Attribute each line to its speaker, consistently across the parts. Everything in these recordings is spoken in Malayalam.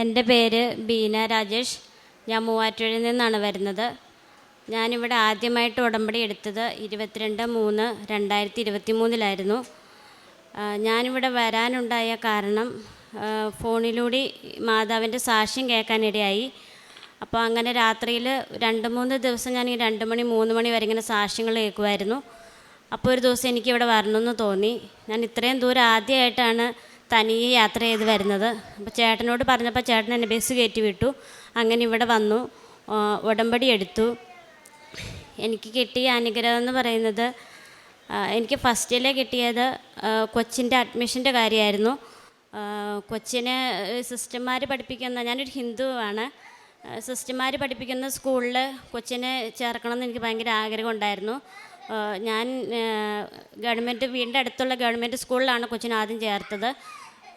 Speaker 1: എന്റെ പേര് ബീന രാജേഷ്. ഞാൻ മൂവാറ്റുപുഴയിൽ നിന്നാണ് വരുന്നത്. ഞാനിവിടെ ആദ്യമായിട്ട് ഉടമ്പടി എടുത്തത് ഇരുപത്തിരണ്ട് മൂന്ന് രണ്ടായിരത്തി ഇരുപത്തി മൂന്നിലായിരുന്നു ഞാനിവിടെ വരാനുണ്ടായ കാരണം ഫോണിലൂടെ മാതാവിന്റെ സാക്ഷ്യം കേൾക്കാനിടയായി. അപ്പോൾ അങ്ങനെ രാത്രിയിൽ രണ്ട് മൂന്ന് ദിവസം ഞാൻ ഈ രണ്ട് മണി മൂന്ന് മണി വരെ ഇങ്ങനെ സാക്ഷ്യങ്ങൾ കേൾക്കുമായിരുന്നു. അപ്പോൾ ഒരു ദിവസം എനിക്കിവിടെ വരണമെന്ന് തോന്നി. ഞാൻ ഇത്രയും ദൂരം ആദ്യമായിട്ടാണ് തനിയെ യാത്ര ചെയ്ത് വരുന്നത്. അപ്പോൾ ചേട്ടനോട് പറഞ്ഞപ്പോൾ ചേട്ടൻ എന്നെ ബസ് കയറ്റി വിട്ടു. അങ്ങനെ ഇവിടെ വന്നു. ഉടമ്പടി എടുത്തു. എനിക്ക് കിട്ടിയ അനുഗ്രഹം എന്ന് പറയുന്നത് എനിക്ക് ഫസ്റ്റിലെ കിട്ടിയത് കൊച്ചിന്റെ അഡ്മിഷന്റെ കാര്യമായിരുന്നു. കൊച്ചിനെ സിസ്റ്റർമാർ പഠിപ്പിക്കുന്ന ഞാനൊരു ഹിന്ദുവാണ് സിസ്റ്റർമാർ പഠിപ്പിക്കുന്ന സ്കൂളിൽ കൊച്ചിനെ ചേർക്കണമെന്ന് എനിക്ക് ഭയങ്കര ആഗ്രഹം ഉണ്ടായിരുന്നു. ഞാൻ ഗവൺമെന്റ് വീടിന്റെ അടുത്തുള്ള ഗവൺമെന്റ് സ്കൂളിലാണ് കൊച്ചിനെ ആദ്യം ചേർത്തത്.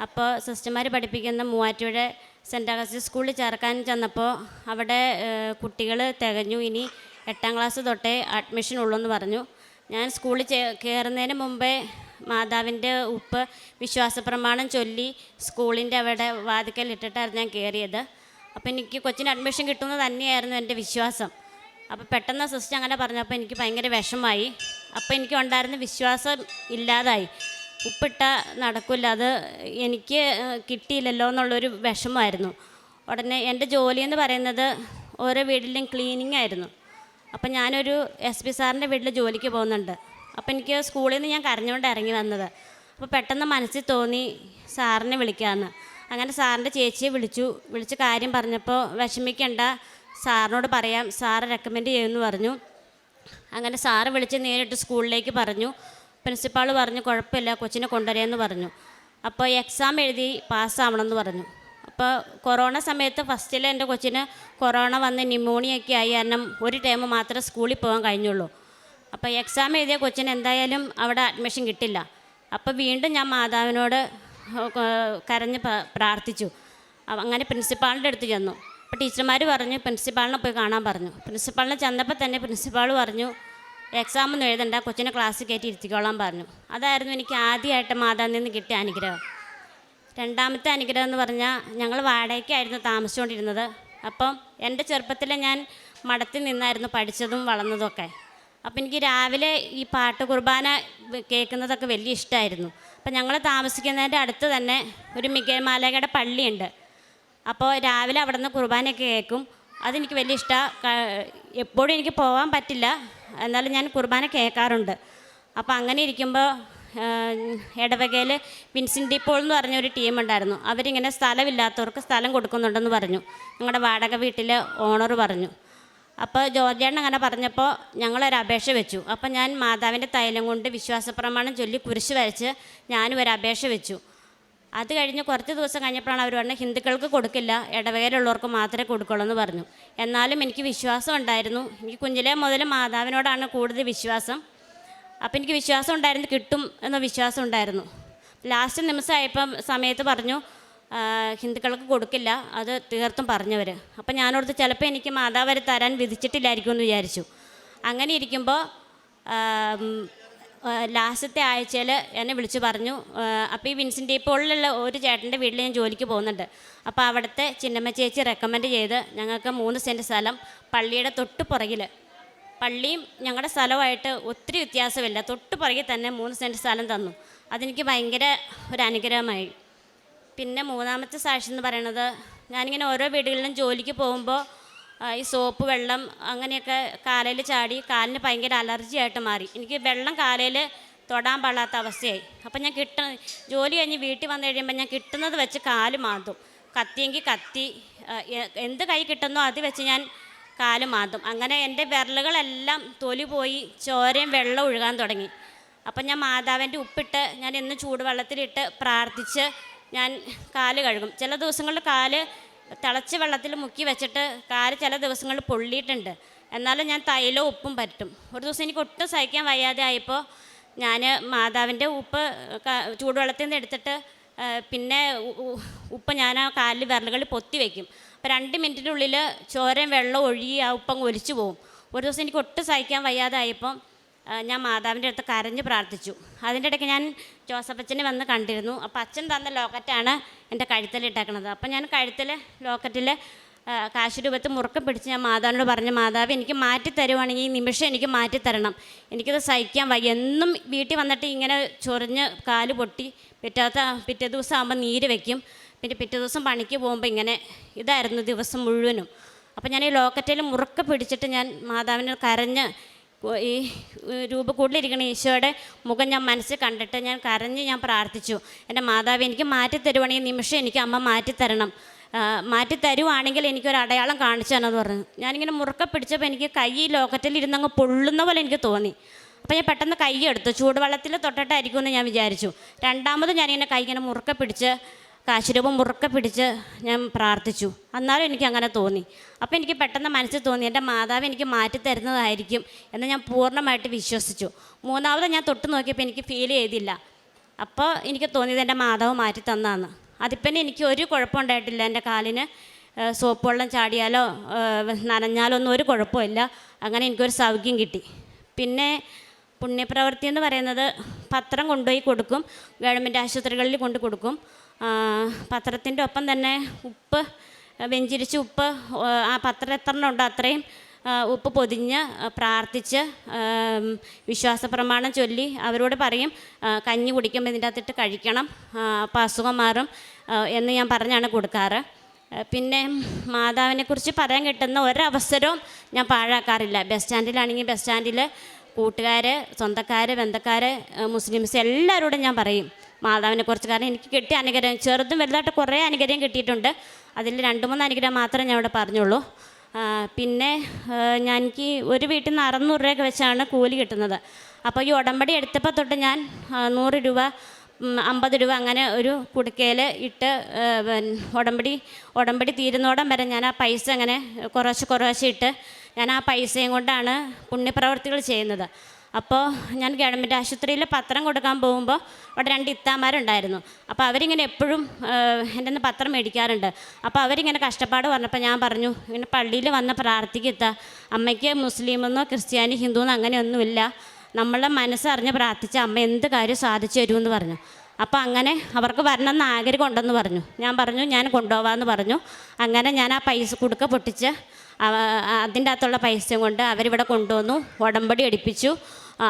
Speaker 1: അപ്പോൾ സിസ്റ്റർമാർ പഠിപ്പിക്കുന്ന മൂവാറ്റുപുഴ സെന്റ് അഗസ്റ്റിൻ സ്കൂളിൽ ചേർക്കാൻ ചെന്നപ്പോൾ അവിടെ കുട്ടികൾ തികഞ്ഞു. ഇനി എട്ടാം ക്ലാസ് തൊട്ടേ അഡ്മിഷൻ ഉള്ളൂ എന്ന് പറഞ്ഞു. ഞാൻ സ്കൂളിൽ കയറുന്നതിന് മുമ്പേ മാതാവിന്റെ ഉപ്പ് വിശ്വാസപ്രമാണം ചൊല്ലി സ്കൂളിന്റെ അവിടെ വാതിക്കൽ ഇട്ടിട്ടായിരുന്നു ഞാൻ കയറിയത് അപ്പോൾ എനിക്ക് കൊച്ചിന് അഡ്മിഷൻ കിട്ടുന്നത് തന്നെയായിരുന്നു എന്റെ വിശ്വാസം. അപ്പോൾ പെട്ടെന്ന് സിസ്റ്റർ അങ്ങനെ പറഞ്ഞപ്പോൾ എനിക്ക് ഭയങ്കര വിഷമായി. അപ്പോൾ എനിക്ക് ഉണ്ടായിരുന്ന വിശ്വാസം ഇല്ലാതായി. ഉപ്പിട്ട നടക്കില്ല അത് എനിക്ക് കിട്ടിയില്ലല്ലോ എന്നുള്ളൊരു വിഷമമായിരുന്നു. ഉടനെ എന്റെ ജോലി എന്ന് പറയുന്നത് ഓരോ വീട്ടിലും ക്ലീനിങ് ആയിരുന്നു. അപ്പം ഞാനൊരു എസ് പി സാറിന്റെ വീട്ടിൽ ജോലിക്ക് പോകുന്നുണ്ട്. അപ്പം എനിക്ക് സ്കൂളിൽ നിന്ന് ഞാൻ കരഞ്ഞുകൊണ്ട് ഇറങ്ങി വന്നത്. അപ്പോൾ പെട്ടെന്ന് മനസ്സിൽ തോന്നി സാറിനെ വിളിക്കാമെന്ന് അങ്ങനെ സാറിന്റെ ചേച്ചിയെ വിളിച്ചു. വിളിച്ച് കാര്യം പറഞ്ഞപ്പോൾ വിഷമിക്കണ്ട. സാറിനോട് പറയാം സാറ് റെക്കമെൻഡ് ചെയ്യുമെന്ന് പറഞ്ഞു. അങ്ങനെ സാറ് വിളിച്ച് നേരിട്ട് സ്കൂളിലേക്ക് പറഞ്ഞു. പ്രിൻസിപ്പാൾ പറഞ്ഞു കുഴപ്പമില്ല കൊച്ചിനെ കൊണ്ടുവരാമെന്ന് പറഞ്ഞു. അപ്പോൾ എക്സാം എഴുതി പാസ്സാവണമെന്ന് പറഞ്ഞു. അപ്പോൾ കൊറോണ സമയത്ത് ഫസ്റ്റിൽ എന്റെ കൊച്ചിന് കൊറോണ വന്ന് ന്യൂമോണിയൊക്കെ ആയി കാരണം ഒരു ടൈം മാത്രമേ സ്കൂളിൽ പോകാൻ കഴിഞ്ഞുള്ളൂ. അപ്പോൾ എക്സാം എഴുതിയ കൊച്ചിന് എന്തായാലും അവിടെ അഡ്മിഷൻ കിട്ടില്ല. അപ്പോൾ വീണ്ടും ഞാൻ മാതാവിനോട് കരഞ്ഞ് പ്രാർത്ഥിച്ചു. അങ്ങനെ പ്രിൻസിപ്പാളിന്റെ അടുത്ത് ചെന്നു. അപ്പോൾ ടീച്ചർമാർ പറഞ്ഞു പ്രിൻസിപ്പാളിനെ പോയി കാണാൻ പറഞ്ഞു. പ്രിൻസിപ്പാളിനെ ചെന്നപ്പോൾ തന്നെ പ്രിൻസിപ്പാൾ പറഞ്ഞു എക്സാം ഒന്നും എഴുതണ്ട കൊച്ചിനെ ക്ലാസ്സിൽ കയറ്റി ഇരുത്തിക്കോളാൻ പറഞ്ഞു. അതായിരുന്നു എനിക്ക് ആദ്യമായിട്ട് മാതാവിൽ നിന്ന് കിട്ടിയ അനുഗ്രഹം. രണ്ടാമത്തെ അനുഗ്രഹം എന്ന് പറഞ്ഞാൽ ഞങ്ങൾ വാടകയ്ക്കായിരുന്നു താമസിച്ചുകൊണ്ടിരുന്നത് അപ്പം എന്റെ ചെറുപ്പത്തിൽ ഞാൻ മടത്തിൽ നിന്നായിരുന്നു പഠിച്ചതും വളർന്നതും ഒക്കെ. അപ്പം എനിക്ക് രാവിലെ ഈ പാട്ട് കുർബാന കേൾക്കുന്നതൊക്കെ വലിയ ഇഷ്ടമായിരുന്നു അപ്പം ഞങ്ങൾ താമസിക്കുന്നതിന്റെ അടുത്ത് തന്നെ ഒരു മികമാലകയുടെ പള്ളിയുണ്ട്. അപ്പോൾ രാവിലെ അവിടെ നിന്ന് കുർബാനയൊക്കെ കേൾക്കും. അതെനിക്ക് വലിയ ഇഷ്ടമാണ് എപ്പോഴും എനിക്ക് പോകാൻ പറ്റില്ല. എന്നാലും ഞാൻ കുർബാന കേൾക്കാറുണ്ട്. അപ്പോൾ അങ്ങനെ ഇരിക്കുമ്പോൾ ഇടവകയിൽ വിൻസെന്റ് ഇപ്പോൾ എന്ന് പറഞ്ഞൊരു ടീം ഉണ്ടായിരുന്നു. അവരിങ്ങനെ സ്ഥലമില്ലാത്തവർക്ക് സ്ഥലം കൊടുക്കുന്നുണ്ടെന്ന് പറഞ്ഞു. ഞങ്ങളുടെ വാടക വീട്ടിലെ ഓണർ പറഞ്ഞു. അപ്പോൾ ജോർജേട്ടൻ അങ്ങനെ പറഞ്ഞപ്പോൾ ഞങ്ങളൊരു അപേക്ഷ വെച്ചു. അപ്പോൾ ഞാൻ മാതാവിന്റെ തൈലം കൊണ്ട് വിശ്വാസപ്രമാണം ചൊല്ലി കുരിശ് വരച്ച് ഞാനും ഒരു അപേക്ഷ വെച്ചു. അത് കഴിഞ്ഞ് കുറച്ച് ദിവസം കഴിഞ്ഞപ്പോഴാണ് അവർ പറഞ്ഞത് ഹിന്ദുക്കൾക്ക് കൊടുക്കില്ല ഇടവകയിലുള്ളവർക്ക് മാത്രമേ കൊടുക്കുള്ളൂ എന്ന് പറഞ്ഞു. എന്നാലും എനിക്ക് വിശ്വാസം ഉണ്ടായിരുന്നു. എനിക്ക് കുഞ്ഞിലെ മുതൽ മാതാവിനോടാണ് കൂടുതൽ വിശ്വാസം. അപ്പം എനിക്ക് വിശ്വാസം ഉണ്ടായിരുന്നു കിട്ടും എന്ന വിശ്വാസം ഉണ്ടായിരുന്നു. ലാസ്റ്റ് നിമിഷമായപ്പം സമയത്ത് പറഞ്ഞു ഹിന്ദുക്കൾക്ക് കൊടുക്കില്ല. അത് തീർത്തും പറഞ്ഞവർ അപ്പം ഞാനോടത്ത് ചിലപ്പോൾ എനിക്ക് മാതാവ് തരാൻ വിധിച്ചിട്ടില്ലായിരിക്കും എന്ന് വിചാരിച്ചു. അങ്ങനെ ഇരിക്കുമ്പോൾ ലാസ്റ്റത്തെ ആഴ്ചയിൽ എന്നെ വിളിച്ചു പറഞ്ഞു. അപ്പോൾ ഈ വിൻസെന്റ് ഇപ്പോഴുള്ള ഒരു ചേട്ടന്റെ വീട്ടിൽ ഞാൻ ജോലിക്ക് പോകുന്നുണ്ട്. അപ്പോൾ അവിടുത്തെ ചിന്നമ്മ ചേച്ചി റെക്കമെൻഡ് ചെയ്ത് ഞങ്ങൾക്ക് മൂന്ന് സെന്റ് സ്ഥലം പള്ളിയുടെ തൊട്ട് പുറകിൽ പള്ളിയും ഞങ്ങളുടെ സ്ഥലമായിട്ട് ഒത്തിരി വ്യത്യാസമില്ല. തൊട്ട് പുറകിൽ തന്നെ മൂന്ന് സെന്റ് സ്ഥലം തന്നു. അതെനിക്ക് ഭയങ്കര ഒരു അനുഗ്രഹമായി. പിന്നെ മൂന്നാമത്തെ സാക്ഷി എന്ന് പറയണത് ഞാനിങ്ങനെ ഓരോ വീടുകളിലും ജോലിക്ക് പോകുമ്പോൾ ഈ സോപ്പ് വെള്ളം അങ്ങനെയൊക്കെ കാലയിൽ ചാടി കാലിന് ഭയങ്കര അലർജി ആയിട്ട് മാറി. എനിക്ക് വെള്ളം കാലയിൽ തൊടാൻ പാടാത്ത അവസ്ഥയായി. അപ്പം ഞാൻ കിട്ട ജോലി കഴിഞ്ഞ് വീട്ടിൽ വന്നു കഴിയുമ്പോൾ ഞാൻ കിട്ടുന്നത് വെച്ച് കാൽ മാന്തും. കത്തിയെങ്കിൽ കത്തി എന്ത് കൈ കിട്ടുന്നോ അത് വെച്ച് ഞാൻ കാൽ മാന്തും. അങ്ങനെ എന്റെ വിരലുകളെല്ലാം തൊലി പോയി ചോരയും വെള്ളം ഒഴുകാൻ തുടങ്ങി. അപ്പം ഞാൻ മാതാവിന്റെ ഉപ്പിട്ട് ഞാൻ എന്നും ചൂടുവെള്ളത്തിലിട്ട് പ്രാർത്ഥിച്ച് ഞാൻ കാൽ കഴുകും. ചില ദിവസങ്ങളിൽ കാൽ തിളച്ച വെള്ളത്തിൽ മുക്കി വെച്ചിട്ട് കാര് ചില ദിവസങ്ങളിൽ പൊള്ളിയിട്ടുണ്ട്. എന്നാലും ഞാൻ തൈലോ ഉപ്പും പറ്റും ഒരു ദിവസം എനിക്ക് ഒട്ടും സഹിക്കാൻ വയ്യാതെ ആയപ്പോൾ ഞാൻ മാതാവിന്റെ ഉപ്പ് ചൂടുവെള്ളത്തിൽ നിന്ന് എടുത്തിട്ട് പിന്നെ ഉപ്പ് ഞാൻ ആ കാലിൽ വിരലുകളിൽ പൊത്തി വയ്ക്കും അപ്പോൾ രണ്ട് മിനിറ്റിനുള്ളിൽ ചോരയും വെള്ളം ഒഴുകി ആ ഉപ്പങ്ങ് ഒലിച്ചു പോകും ഒരു ദിവസം എനിക്ക് ഒട്ടും സഹിക്കാൻ വയ്യാതെ ആയപ്പം ആ, ഞാൻ മാതാവിന്റെ അടുത്ത് കരഞ്ഞ് പ്രാർത്ഥിച്ചു. അതിന്റെ ഇടയ്ക്ക് ഞാൻ ജോസഫ് ജോസഫച്ചനെ വന്ന് കണ്ടിരുന്നു. അപ്പോൾ അച്ഛൻ തന്ന ലോക്കറ്റാണ് എന്റെ കഴുത്തിൽ കഴുത്തിലിട്ടേക്കണത് അപ്പോൾ ഞാൻ കഴുത്തിൽ ലോക്കറ്റിൽ കാശ് രൂപത്തിൽ മുറുക്കം പിടിച്ച് ഞാൻ മാതാവിനോട് പറഞ്ഞു മാതാവ് എനിക്ക് മാറ്റി തരുവാണെങ്കിൽ ഈ നിമിഷം എനിക്ക് മാറ്റി തരണം. എനിക്കത് സഹിക്കാൻ വയ്യ. എന്നും വീട്ടിൽ വന്നിട്ട് ഇങ്ങനെ ചൊറിഞ്ഞ് കാൽ പൊട്ടി പിറ്റാത്ത പിറ്റേ ദിവസം ആകുമ്പോൾ നീര് വയ്ക്കും പിന്നെ പിറ്റേ ദിവസം പണിക്ക് പോകുമ്പോൾ ഇങ്ങനെ ഇതായിരുന്നു ദിവസം മുഴുവനും. അപ്പോൾ ഞാൻ ഈ ലോക്കറ്റിൽ മുറുക്കെ പിടിച്ചിട്ട് ഞാൻ മാതാവിനെ കരഞ്ഞ് കൊ- രൂപ കൂടുതലിരിക്കണ ഈശോയുടെ മുഖം ഞാൻ മനസ്സിൽ കണ്ടിട്ട് ഞാൻ കരഞ്ഞ് ഞാൻ പ്രാർത്ഥിച്ചു. എന്റെ മാതാവ് എനിക്ക് മാറ്റി തരുവാണെങ്കിൽ നിമിഷം എനിക്ക് അമ്മ മാറ്റി തരണം മാറ്റി തരുവാണെങ്കിൽ എനിക്കൊരു അടയാളം കാണിച്ചു തന്നെന്ന് പറഞ്ഞു. ഞാനിങ്ങനെ മുറുക്ക പിടിച്ചപ്പോൾ എനിക്ക് കൈ ഈ ലോക്കറ്റിൽ ഇരുന്നങ്ങ് പൊള്ളുന്ന പോലെ എനിക്ക് തോന്നി. അപ്പോൾ ഞാൻ പെട്ടെന്ന് കൈ എടുത്തു. ചൂടുവെള്ളത്തിൽ തൊട്ടിട്ടായിരിക്കുമെന്ന് ഞാൻ വിചാരിച്ചു. രണ്ടാമത് ഞാനിങ്ങനെ കൈ ഇങ്ങനെ മുറുക്ക പിടിച്ച് കാശുരൂപം മുറുക്കെ പിടിച്ച് ഞാൻ പ്രാർത്ഥിച്ചു. എന്നാലും എനിക്ക് അങ്ങനെ തോന്നി. അപ്പോൾ എനിക്ക് പെട്ടെന്ന് മനസ്സിൽ തോന്നി എന്റെ മാതാവ് എനിക്ക് മാറ്റി തരുന്നതായിരിക്കും എന്ന് ഞാൻ പൂർണമായിട്ട് വിശ്വസിച്ചു. മൂന്നാമത് ഞാൻ തൊട്ട് നോക്കിയപ്പോൾ എനിക്ക് ഫീൽ ചെയ്തില്ല. അപ്പോൾ എനിക്ക് തോന്നിയത് എന്റെ മാതാവ് മാറ്റി തന്നാന്ന്. അതിപ്പം എനിക്ക് ഒരു കുഴപ്പമുണ്ടായിട്ടില്ല എന്റെ കാലിന് സോപ്പ് വെള്ളം ചാടിയാലോ നനഞ്ഞാലോ ഒന്നും ഒരു കുഴപ്പമില്ല അങ്ങനെ എനിക്കൊരു സൗഖ്യം കിട്ടി. പിന്നെ പുണ്യപ്രവൃത്തി എന്ന് പറയുന്നത് പത്രം കൊണ്ടുപോയി കൊടുക്കും. ഗവൺമെന്റ് ആശുപത്രികളിൽ കൊണ്ട് കൊടുക്കും. പത്രത്തിന്റെ ഒപ്പം തന്നെ ഉപ്പ് വെഞ്ചിരിച്ച് ഉപ്പ് ആ പത്രം എത്ര ഉണ്ട് അത്രയും ഉപ്പ് പൊതിഞ്ഞ് പ്രാർത്ഥിച്ച് വിശ്വാസ പ്രമാണം ചൊല്ലി അവരോട് പറയും കഞ്ഞി കുടിക്കുമ്പോൾ ഇതിന്റെ അകത്തിട്ട് കഴിക്കണം അപ്പോൾ അസുഖം മാറും എന്ന് ഞാൻ പറഞ്ഞാണ് കൊടുക്കാറ്. പിന്നെ മാതാവിനെക്കുറിച്ച് പറയാൻ കിട്ടുന്ന ഒരവസരവും ഞാൻ പാഴാക്കാറില്ല. ബസ് സ്റ്റാൻഡിലാണെങ്കിൽ ബസ് സ്റ്റാൻഡിൽ കൂട്ടുകാർ സ്വന്തക്കാർ ബന്ധക്കാർ മുസ്ലിംസ് എല്ലാവരോടും ഞാൻ പറയും. മാതാവിനെക്കുറിച്ച് കാരണം എനിക്ക് കിട്ടിയ അനുഗ്രഹം ചെറുതും വലുതായിട്ട് കുറേ അനുഗ്രഹം കിട്ടിയിട്ടുണ്ട്. അതിൽ രണ്ട് മൂന്ന് അനുഗ്രഹം മാത്രമേ ഞാൻ ഇവിടെ പറഞ്ഞുള്ളൂ. പിന്നെ ഞാൻ എനിക്ക് ഒരു വീട്ടിൽ നിന്ന് അറുന്നൂറ് രൂപയൊക്കെ വെച്ചാണ് കൂലി കിട്ടുന്നത്. അപ്പോൾ ഈ ഉടമ്പടി എടുത്തപ്പോൾ തൊട്ട് ഞാൻ നൂറ് രൂപ അമ്പത് രൂപ അങ്ങനെ ഒരു കുടുക്കയിൽ ഇട്ട് ഉടമ്പടി ഉടമ്പടി തീരുന്നോടം വരെ ഞാൻ ആ പൈസ അങ്ങനെ കുറേശ്ശെ കുറേശ്ശെ ഇട്ട് ഞാൻ ആ പൈസയും കൊണ്ടാണ് പുണ്യപ്രവർത്തികൾ ചെയ്യുന്നത്. അപ്പോൾ ഞാൻ ഗവൺമെന്റ് ആശുപത്രിയിൽ പത്രം കൊടുക്കാൻ പോകുമ്പോൾ അവിടെ രണ്ട് ഇത്താമാരുണ്ടായിരുന്നു. അപ്പോൾ അവരിങ്ങനെ എപ്പോഴും എന്റെ നിന്ന് പത്രം മേടിക്കാറുണ്ട്. അപ്പോൾ അവരിങ്ങനെ കഷ്ടപ്പാട് പറഞ്ഞപ്പോൾ ഞാൻ പറഞ്ഞു ഇങ്ങനെ പള്ളിയിൽ വന്ന് പ്രാർത്ഥിക്കത്ത. അമ്മയ്ക്ക് മുസ്ലിമെന്നോ ക്രിസ്ത്യാനി ഹിന്ദു എന്നോ അങ്ങനെയൊന്നുമില്ല. നമ്മളെ മനസ്സറിഞ്ഞ് പ്രാർത്ഥിച്ച അമ്മ എന്ത് കാര്യം സാധിച്ചു തരുമെന്ന് പറഞ്ഞു. അപ്പോൾ അങ്ങനെ അവർക്ക് വരണം എന്ന് ആഗ്രഹം ഉണ്ടെന്ന് പറഞ്ഞു. ഞാൻ പറഞ്ഞു ഞാൻ കൊണ്ടുപോകാമെന്ന് പറഞ്ഞു. അങ്ങനെ ഞാൻ ആ പൈസ കുടുക്ക പൊട്ടിച്ച് അതിന്റെ അകത്തുള്ള പൈസയും കൊണ്ട് അവരിവിടെ കൊണ്ടുവന്നു. ഉടമ്പടി അടിപ്പിച്ചു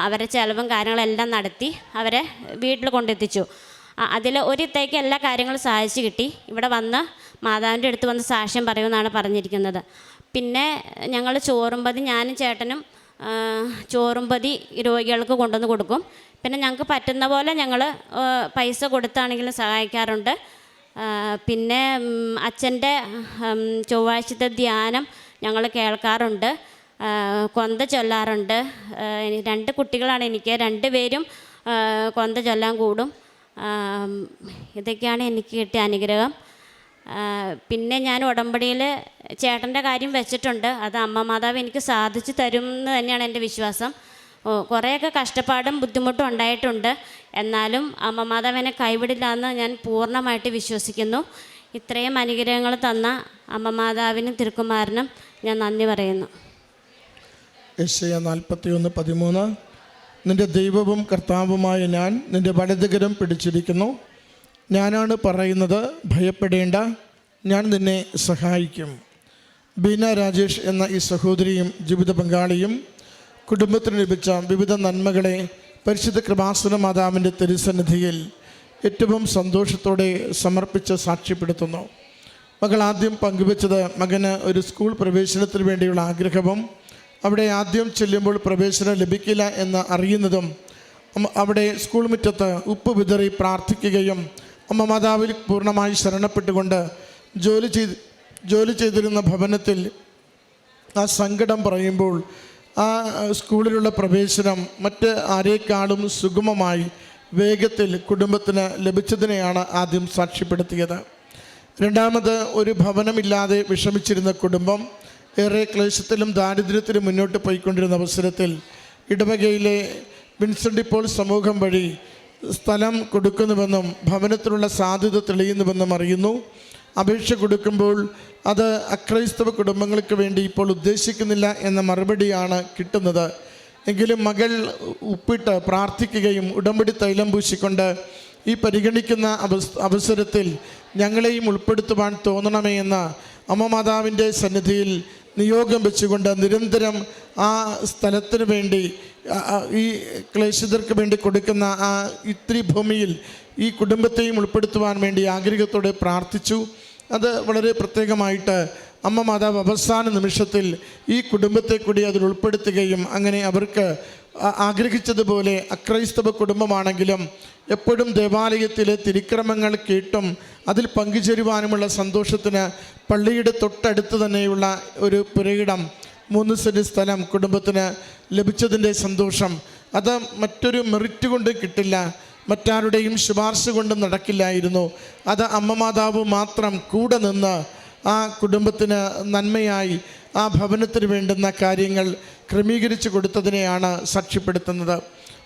Speaker 1: അവരെ ചിലവും കാര്യങ്ങളെല്ലാം നടത്തി. അവരെ വീട്ടിൽ കൊണ്ടെത്തിച്ചു. അതിൽ ഒരിത്തേക്ക് എല്ലാ കാര്യങ്ങളും സാധിച്ചു കിട്ടി. ഇവിടെ വന്ന് മാതാവിന്റെ അടുത്ത് വന്ന് സാക്ഷ്യം പറയുമെന്നാണ് പറഞ്ഞിരിക്കുന്നത്. പിന്നെ ഞങ്ങൾ ചോറുമ്പതി ഞാനും ചേട്ടനും ആ, പതി രോഗികൾക്ക് കൊണ്ടുവന്ന് കൊടുക്കും. പിന്നെ ഞങ്ങൾക്ക് പറ്റുന്ന പോലെ ഞങ്ങൾ പൈസ കൊടുത്താണെങ്കിലും സഹായിക്കാറുണ്ട്. പിന്നെ അച്ഛന്റെ ചൊവ്വാഴ്ചത്തെ ധ്യാനം ഞങ്ങൾ കേൾക്കാറുണ്ട്. കൊന്ത ചൊല്ലാറുണ്ട്. രണ്ട് കുട്ടികളാണ് എനിക്ക്. രണ്ടുപേരും കൊന്ത ചൊല്ലാൻ കൂടും. ഇതൊക്കെയാണ് എനിക്ക് കിട്ടിയ അനുഗ്രഹം. പിന്നെ ഞാൻ ഉടമ്പടിയിൽ ചേട്ടന്റെ കാര്യം വെച്ചിട്ടുണ്ട്. അത് അമ്മ മാതാവ് എനിക്ക് സാധിച്ചു തരും എന്ന് തന്നെയാണ് എന്റെ വിശ്വാസം. കുറേയൊക്കെ കഷ്ടപ്പാടും ബുദ്ധിമുട്ടും ഉണ്ടായിട്ടുണ്ട്. എന്നാലും അമ്മ മാതാവ് എന്നെ കൈവിടില്ല എന്ന് ഞാൻ പൂർണമായിട്ട് വിശ്വസിക്കുന്നു. ഇത്രയും അനുഗ്രഹങ്ങൾ തന്ന അമ്മ മാതാവിനും തിരുക്കുമാരനും ഞാൻ നന്ദി പറയുന്നു.
Speaker 2: യശയ പതിമൂന്ന്. നിന്റെ ദൈവവും കർത്താവുമായ ഞാൻ നിന്റെ വലതുകരം പിടിച്ചിരിക്കുന്നു. ഞാനാണ് പറയുന്നത് ഭയപ്പെടേണ്ട. ഞാൻ നിന്നെ സഹായിക്കും. ബീന രാജേഷ് എന്ന ഈ സഹോദരിയും ജീവിത പങ്കാളിയും കുടുംബത്തിന് ലഭിച്ച വിവിധ നന്മകളെ പരിശുദ്ധ കൃപാസന മാതാവിന്റെ തിരുസന്നിധിയിൽ ഏറ്റവും സന്തോഷത്തോടെ സമർപ്പിച്ച് സാക്ഷ്യപ്പെടുത്തുന്നു. മകൾ ആദ്യം പങ്കുവച്ചത് മകന് ഒരു സ്കൂൾ പ്രവേശനത്തിന് വേണ്ടിയുള്ള ആഗ്രഹവും അവിടെ ആദ്യം ചെല്ലുമ്പോൾ പ്രവേശനം ലഭിക്കില്ല എന്ന് അറിയുന്നതും അവിടെ സ്കൂൾ മുറ്റത്ത് ഉപ്പ് വിതറി പ്രാർത്ഥിക്കുകയും അമ്മ മാതാവിൽ പൂർണമായി ശരണപ്പെട്ടുകൊണ്ട് ജോലി ചെയ്ത് ജോലി ചെയ്തിരുന്ന ഭവനത്തിൽ ആ സങ്കടം പറയുമ്പോൾ ആ സ്കൂളിലുള്ള പ്രവേശനം മറ്റ് ആരേക്കാളും സുഗമമായി വേഗത്തിൽ കുടുംബത്തിന് ലഭിച്ചതിനെയാണ് ആദ്യം സാക്ഷ്യപ്പെടുത്തിയത്. രണ്ടാമത് ഒരു ഭവനമില്ലാതെ വിഷമിച്ചിരുന്ന കുടുംബം ഏറെ ക്ലേശത്തിലും ദാരിദ്ര്യത്തിലും മുന്നോട്ട് പോയിക്കൊണ്ടിരുന്ന അവസരത്തിൽ ഇടവകയിലെ വിൻസെന്റ് സമൂഹം വഴി സ്ഥലം കൊടുക്കുന്നുവെന്നും ഭവനത്തിനുള്ള സാധ്യത തെളിയുന്നുവെന്നും അറിയുന്നു. അപേക്ഷ കൊടുക്കുമ്പോൾ അത് അക്രൈസ്തവ കുടുംബങ്ങൾക്ക് വേണ്ടി ഇപ്പോൾ ഉദ്ദേശിക്കുന്നില്ല എന്ന മറുപടിയാണ് കിട്ടുന്നത്. എങ്കിലും മകൾ ഉപ്പിട്ട് പ്രാർത്ഥിക്കുകയും ഉടമ്പടി തൈലം പൂശിക്കൊണ്ട് ഈ പരിഗണിക്കുന്ന അവസ് അവസരത്തിൽ ഞങ്ങളെയും ഉൾപ്പെടുത്തുവാൻ തോന്നണമേ എന്ന് അമ്മ മാതാവിന്റെ സന്നിധിയിൽ നിയോഗം വെച്ചുകൊണ്ട് നിരന്തരം ആ സ്ഥലത്തിന് വേണ്ടി ഈ ക്ലേശിതർക്ക് വേണ്ടി കൊടുക്കുന്ന ആ ഇത്തിരി ഭൂമിയിൽ ഈ കുടുംബത്തെയും ഉൾപ്പെടുത്തുവാൻ വേണ്ടി ആഗ്രഹത്തോടെ പ്രാർത്ഥിച്ചു. അത് വളരെ പ്രത്യേകമായിട്ട് അമ്മ മാതാവ് അവസാന നിമിഷത്തിൽ ഈ കുടുംബത്തെ കൂടി അതിൽ ഉൾപ്പെടുത്തുകയും അങ്ങനെ അവർക്ക് ആഗ്രഹിച്ചതുപോലെ അക്രൈസ്തവ കുടുംബമാണെങ്കിലും എപ്പോഴും ദേവാലയത്തിലെ തിരിക്രമങ്ങൾ കേട്ടും അതിൽ പങ്കുചേരുവാനുമുള്ള സന്തോഷത്തിന് പള്ളിയുടെ തൊട്ടടുത്ത് തന്നെയുള്ള ഒരു പുരയിടം മൂന്ന് സെന്റ് സ്ഥലം കുടുംബത്തിന് ലഭിച്ചതിന്റെ സന്തോഷം. അത് മറ്റൊരു മെറിറ്റ് കൊണ്ട് കിട്ടില്ല. മറ്റാരുടെയും ശുപാർശ കൊണ്ട് നടക്കില്ലായിരുന്നു. അത് അമ്മ മാതാവ് മാത്രം കൂടെ നിന്ന് ആ കുടുംബത്തിന് നന്മയായി ആ ഭവനത്തിന് വേണ്ടുന്ന കാര്യങ്ങൾ ക്രമീകരിച്ചു കൊടുത്തതിനെയാണ് സാക്ഷ്യപ്പെടുത്തുന്നത്.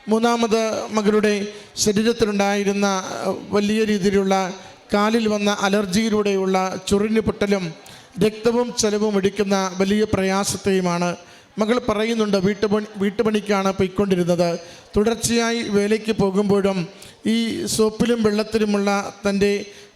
Speaker 2: മൂന്നാമത് മകളുടെ ശരീരത്തിലുണ്ടായിരുന്ന വലിയ രീതിയിലുള്ള കാലിൽ വന്ന അലർജിയിലൂടെയുള്ള ചൊറിഞ്ഞു പൊട്ടലും രക്തവും ചെലവും എടുക്കുന്ന വലിയ പ്രയാസത്തെയുമാണ് മകൾ പറയുന്നുണ്ട് വീട്ടുപണി വീട്ടുപണിക്കാണ് പോയിക്കൊണ്ടിരുന്നത്. തുടർച്ചയായി വേലയ്ക്ക് പോകുമ്പോഴും ഈ സോപ്പിലും വെള്ളത്തിലുമുള്ള തന്റെ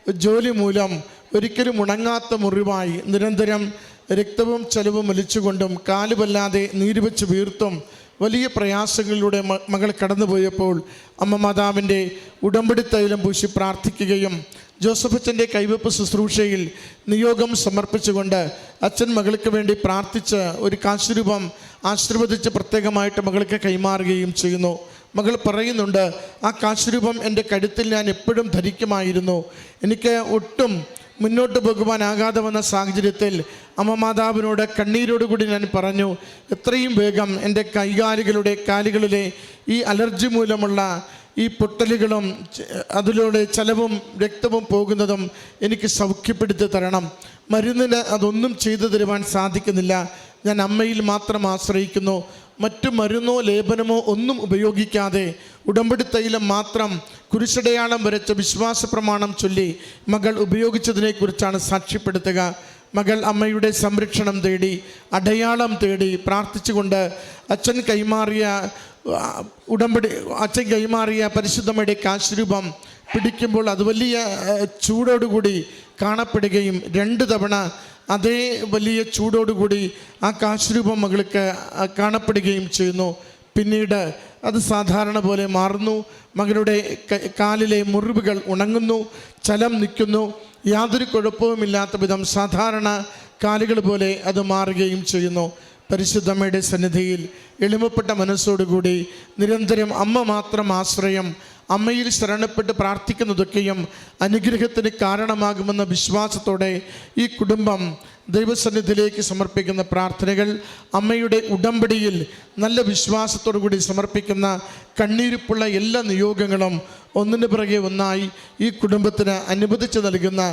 Speaker 2: ജോലി മൂലം ഒരിക്കലും ഉണങ്ങാത്ത മുറിവായി നിരന്തരം രക്തവും ചെലവും ഒലിച്ചുകൊണ്ടും കാലുവല്ലാതെ നീരുവെച്ച് വീർത്തും വലിയ പ്രയാസങ്ങളിലൂടെ മകൾ കടന്നുപോയപ്പോൾ അമ്മ മാതാവിന്റെ ഉടമ്പടി തൈലം പൂശി പ്രാർത്ഥിക്കുകയും ജോസഫച്ചന്റെ കൈവപ്പ് ശുശ്രൂഷയിൽ നിയോഗം സമർപ്പിച്ചുകൊണ്ട് അച്ഛൻ മകൾക്ക് വേണ്ടി പ്രാർത്ഥിച്ച് ഒരു കാശുരൂപം ആശീർവദിച്ച് പ്രത്യേകമായിട്ട് മകൾക്ക് കൈമാറുകയും ചെയ്യുന്നു. മകൾ പറയുന്നുണ്ട് ആ കാശുരൂപം എന്റെ കഴുത്തിൽ ഞാൻ എപ്പോഴും ധരിക്കുമായിരുന്നു. എനിക്ക് ഒട്ടും മുന്നോട്ട് പോകുവാനാകാതെ വന്ന സാഹചര്യത്തിൽ അമ്മ മാതാവിനോട് കണ്ണീരോടുകൂടി ഞാൻ പറഞ്ഞു എത്രയും വേഗം എന്റെ കൈകാലുകളുടെ കാലുകളിലെ ഈ അലർജി മൂലമുള്ള ഈ പൊട്ടലുകളും അതിലൂടെ ചെലവും രക്തവും പോകുന്നതും എനിക്ക് സൗഖ്യപ്പെടുത്തി തരണം. മരുന്നിന് അതൊന്നും ചെയ്തു തരുവാൻ സാധിക്കുന്നില്ല. ഞാൻ അമ്മയിൽ മാത്രം ആശ്രയിക്കുന്നു. മറ്റു മരുന്നോ ലേപനമോ ഒന്നും ഉപയോഗിക്കാതെ ഉടമ്പടി തൈലം മാത്രം കുരിശടയാളം വരച്ച വിശ്വാസ പ്രമാണം ചൊല്ലി മകൾ ഉപയോഗിച്ചതിനെക്കുറിച്ചാണ് സാക്ഷ്യപ്പെടുത്തുക. മകൾ അമ്മയുടെ സംരക്ഷണം തേടി അടയാളം തേടി പ്രാർത്ഥിച്ചുകൊണ്ട് അച്ഛൻ കൈമാറിയ ഉടമ്പടി അച്ഛൻ കൈമാറിയ പരിശുദ്ധമ്മയുടെ കാശ്രൂപം പിടിക്കുമ്പോൾ അത് വലിയ ചൂടോടുകൂടി കാണപ്പെടുകയും രണ്ട് തവണ അതേ വലിയ ചൂടോടുകൂടി ആ കാശ്രൂപം മകൾക്ക് കാണപ്പെടുകയും ചെയ്യുന്നു. പിന്നീട് അത് സാധാരണ പോലെ മാറുന്നു. മകളുടെ കാലിലെ മുറിവുകൾ ഉണങ്ങുന്നു ചലം നിൽക്കുന്നു. യാതൊരു കുഴപ്പവുമില്ലാത്ത വിധം സാധാരണ കാലുകൾ പോലെ അത് മാറുകയും ചെയ്യുന്നു. പരിശുദ്ധമ്മയുടെ സന്നിധിയിൽ എളിമപ്പെട്ട മനസ്സോടുകൂടി നിരന്തരം അമ്മ മാത്രം ആശ്രയം അമ്മയിൽ ശരണപ്പെട്ട് പ്രാർത്ഥിക്കുന്നതൊക്കെയും അനുഗ്രഹത്തിന് കാരണമാകുമെന്ന വിശ്വാസത്തോടെ ഈ കുടുംബം ദൈവസന്നിധിയിലേക്ക് സമർപ്പിക്കുന്ന പ്രാർത്ഥനകൾ അമ്മയുടെ ഉടമ്പടിയിൽ നല്ല വിശ്വാസത്തോടു കൂടി സമർപ്പിക്കുന്ന കണ്ണീരിപ്പുള്ള എല്ലാ നിയോഗങ്ങളും ഒന്നിനു പിറകെ ഒന്നായി ഈ കുടുംബത്തിന് അനുവദിച്ചു നൽകുന്ന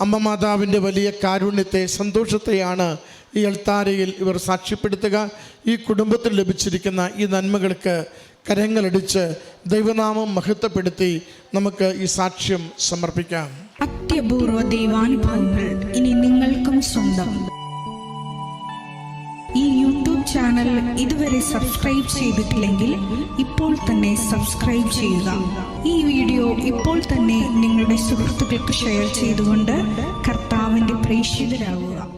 Speaker 2: അമ്മ മാതാവിന്റെ വലിയ കാരുണ്യത്തെ സന്തോഷത്തെയാണ് ഈ അൾത്താരയിൽ ഇവർ സാക്ഷ്യപ്പെടുത്തുക ഈ കുടുംബത്തിൽ ലഭിച്ചിരിക്കുന്ന ഈ നന്മകൾക്ക് കരങ്ങളടിച്ച് ദൈവനാമം മഹത്വപ്പെടുത്തി നമുക്ക് ഈ സാക്ഷ്യം സമർപ്പിക്കാം.
Speaker 3: അത്യപൂർവ ദൈവാനുഭവങ്ങൾ ഇനി നിങ്ങൾക്കും സ്വന്തം. ഈ യൂട്യൂബ് ചാനൽ ഇതുവരെ സബ്സ്ക്രൈബ് ചെയ്തിട്ടില്ലെങ്കിൽ ഇപ്പോൾ തന്നെ സബ്സ്ക്രൈബ് ചെയ്യുക. ഈ വീഡിയോ ഇപ്പോൾ തന്നെ നിങ്ങളുടെ സുഹൃത്തുക്കൾക്ക് ഷെയർ ചെയ്തുകൊണ്ട് കർത്താവിന്റെ പ്രേക്ഷിതരാകുക